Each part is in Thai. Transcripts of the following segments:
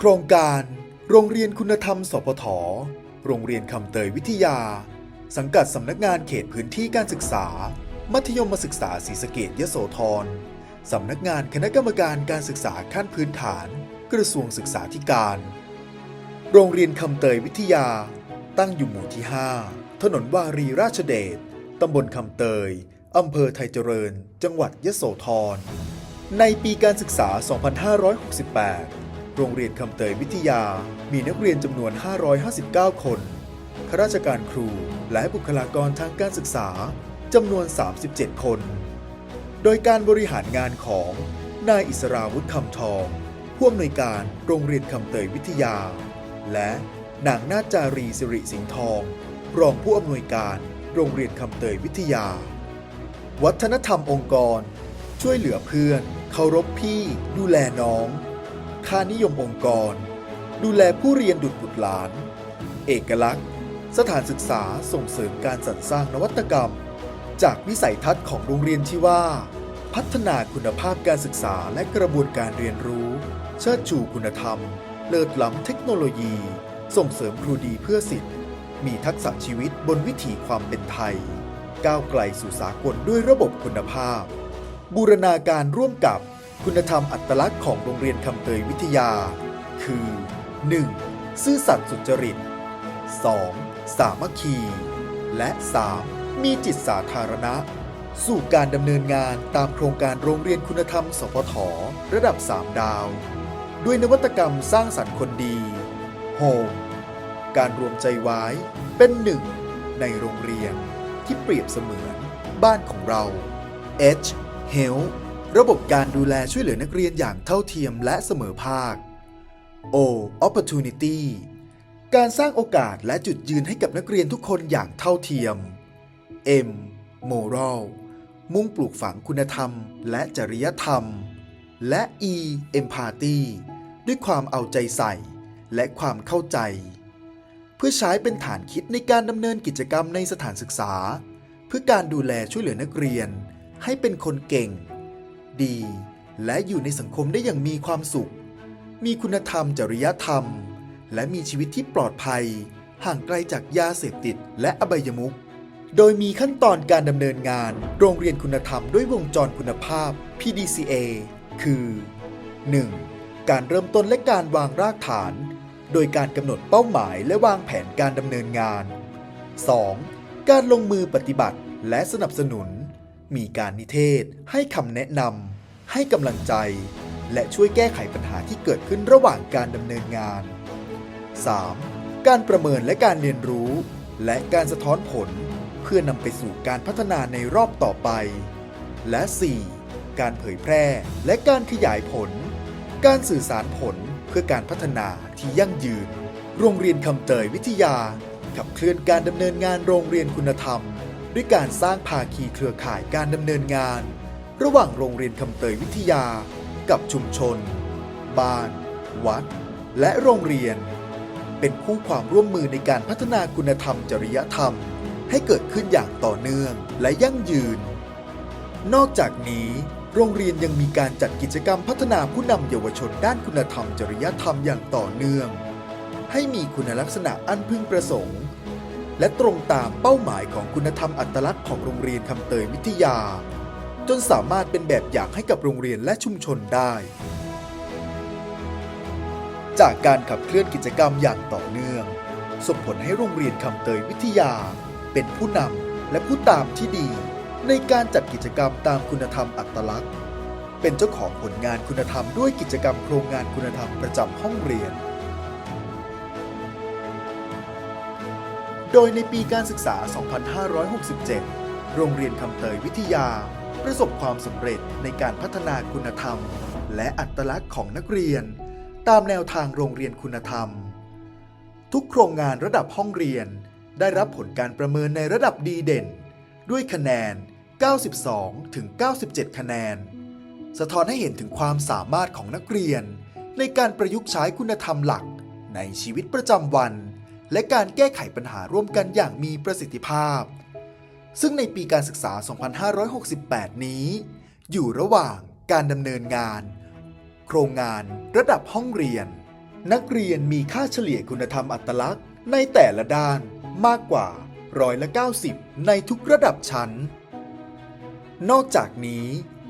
โครงการ โรงเรียนคุณธรรม สพท โรงเรียนคำเตยวิทยา สังกัดสำนักงานเขตพื้นที่การศึกษา มัธยมศึกษาศรีสะเกดยโสธรสำนักงานคณะกรรมการการศึกษาขั้นพื้นฐาน กระทรวงศึกษาธิการ โรงเรียนคำเตยวิทยา ตั้งอยู่หมู่ที่ 5 ถนนวารีราชเดชตำบลคำเตยอำเภอไทยเจริญ จังหวัดยโสธร ในปีการศึกษา 2568 โรงเรียนคำเตยวิทยา มีนักเรียนจำนวน 559 คน ข้าราชการครู และบุคลากรทางการศึกษาจำนวน 37 คน โดยการบริหารงานของนายอิสราวุฒิคำทอง ผู้อำนวยการโรงเรียนคำเตยวิทยา และนางนาจารีสิริสิงห์ทอง รองผู้อำนวยการโรงเรียนคำเตยวิทยา วัฒนธรรมองค์กร ช่วยเหลือเพื่อน เคารพพี่ ดูแลน้อง ค่านิยมองค์กร ดูแลผู้เรียนดุจบุตรหลาน เอกลักษณ์ สถานศึกษาส่งเสริมการสรรสร้างนวัตกรรม จากวิสัยทัศน์ของโรงเรียนที่ว่า พัฒนาคุณภาพการศึกษาและกระบวนการเรียนรู้ เชิดชูคุณธรรม เลิศล้ำเทคโนโลยี ส่งเสริมครูดีเพื่อสิทธิ์มีทักษะชีวิตบนวิถีความเป็นไทย ก้าวไกลสู่สากลด้วยระบบคุณภาพ บูรณาการร่วมกับ คุณธรรมอัตลักษณ์ของโรงเรียนคำเตยวิทยา คือ 1. ซื่อสัตย์สุจริต 2. สามัคคี และ 3. มีจิตสาธารณะ สู่การดำเนินงานตามโครงการโรงเรียนคุณธรรม สพทระดับ 3 ดาว ด้วยนวัตกรรมสร้างสรรค์คนดีโฮมการรวมใจไว้เป็นหนึ่งในโรงเรียนที่เปรียบเสมือนบ้านของเรา H Health ระบบการดูแลช่วยเหลือนักเรียนอย่างเท่าเทียมและเสมอภาค O Opportunity การสร้างโอกาสและจุดยืนให้กับนักเรียนทุกคนอย่างเท่าเทียม M Moral มุ่งปลูกฝังคุณธรรมและจริยธรรม และ E Empathy ด้วยความเอาใจใส่ และความเข้าใจ เพื่อใช้เป็นฐานคิดในการดำเนินกิจกรรมในสถานศึกษา เพื่อการดูแลช่วยเหลือนักเรียน ให้เป็นคนเก่ง ดี และอยู่ในสังคมได้อย่างมีความสุข มีคุณธรรมจริยธรรม และมีชีวิตที่ปลอดภัย ห่างไกลจากยาเสพติดและอบายมุขโดยมีขั้นตอนการดำเนินงาน โรงเรียนคุณธรรมด้วยวงจรคุณภาพ PDCA คือ 1. การเริ่มต้นและการวางรากฐาน โดยการกำหนดเป้าหมายและวางแผนการดำเนินงาน 2. การลงมือปฏิบัติและสนับสนุน มีการนิเทศ ให้คำแนะนำให้กำลังใจ และช่วยแก้ไขปัญหาที่เกิดขึ้นระหว่างการดำเนินงาน 3. การประเมินและการเรียนรู้ และการสะท้อนผล เพื่อนำไปสู่การพัฒนาในรอบต่อไป และ 4. การเผยแพร่และการขยายผล การสื่อสารผลเพื่อการพัฒนาที่ยั่งยืน โรงเรียนคำเตยวิทยา ขับเคลื่อนการดำเนินงานโรงเรียนคุณธรรม ด้วยการสร้างภาคีเครือข่ายการดำเนินงาน ระหว่างโรงเรียนคำเตยวิทยา กับชุมชน บ้าน วัด และโรงเรียน เป็นคู่ความร่วมมือในการพัฒนาคุณธรรมจริยธรรม ให้เกิดขึ้นอย่างต่อเนื่องและยั่งยืน นอกจากนี้โรงเรียนยังมีการจัดกิจกรรมพัฒนาผู้นำเยาวชนด้านคุณธรรมจริยธรรมอย่างต่อเนื่อง ให้มีคุณลักษณะอันพึงประสงค์ และตรงตามเป้าหมายของคุณธรรมอัตลักษณ์ของโรงเรียนคำเตยวิทยา จนสามารถเป็นแบบอย่างให้กับโรงเรียนและชุมชนได้ จากการขับเคลื่อนกิจกรรมอย่างต่อเนื่อง ส่งผลให้โรงเรียนคำเตยวิทยา เป็นผู้นำและผู้ตามที่ดี ในการจัดกิจกรรมตามคุณธรรมอัตลักษณ์ เป็นเจ้าของผลงานคุณธรรมด้วยกิจกรรมโครงงานคุณธรรมประจำห้องเรียน โดยในปีการศึกษา 2567 โรงเรียนคำเตยวิทยา ประสบความสำเร็จในการพัฒนาคุณธรรม และอัตลักษณ์ของนักเรียน ตามแนวทางโรงเรียนคุณธรรม ทุกโครงงานระดับห้องเรียน ได้รับผลการประเมินในระดับดีเด่น ด้วยคะแนน 92 ถึง 97 คะแนน สะท้อนให้เห็นถึงความสามารถของนักเรียน ในการประยุกต์ใช้คุณธรรมหลักในชีวิตประจำวัน และการแก้ไขปัญหาร่วมกันอย่างมีประสิทธิภาพ ซึ่งในปีการศึกษา 2568 นี้ อยู่ระหว่างการดำเนินงาน โครงงานระดับห้องเรียน นักเรียนมีค่าเฉลี่ยคุณธรรมอัตลักษณ์ ในแต่ละด้านมากกว่าร้อยละ 90 ในทุกระดับชั้น นอกจากนี้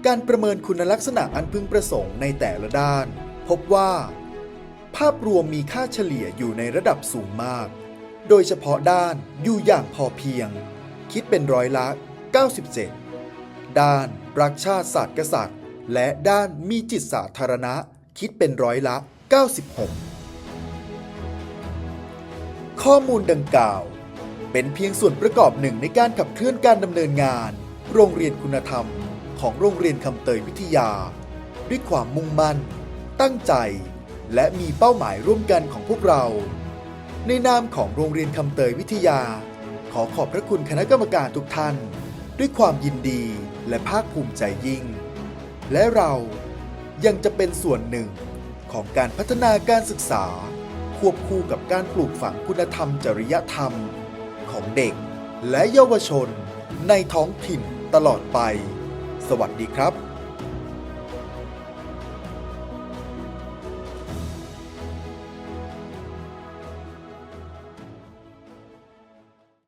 การประเมินคุณลักษณะอันพึงประสงค์ในแต่ละด้าน พบว่า ภาพรวมมีค่าเฉลี่ยอยู่ในระดับสูงมาก โดยเฉพาะด้านอยู่อย่างพอเพียง คิดเป็นร้อยละ 97 ด้านรักชาติศาสตร์กษัตริย์ และด้านมีจิตสาธารณะ คิดเป็นร้อยละ 96 ข้อมูลดังกล่าว เป็นเพียงส่วนประกอบหนึ่งในการขับเคลื่อนการดำเนินงาน โรงเรียนคุณธรรม ของโรงเรียนคำเตยวิทยา ด้วยความมุ่งมั่น ตั้งใจ และมีเป้าหมายร่วมกันของพวกเรา ในนามของโรงเรียนคำเตยวิทยา ขอขอบพระคุณคณะกรรมการทุกท่าน ด้วยความยินดีและภาคภูมิใจยิ่ง และเรายังจะเป็นส่วนหนึ่งของการพัฒนาการศึกษา ควบคู่กับการปลูกฝังคุณธรรมจริยธรรม ของเด็กและเยาวชนในท้องถิ่นตลอดไป สวัสดีครับ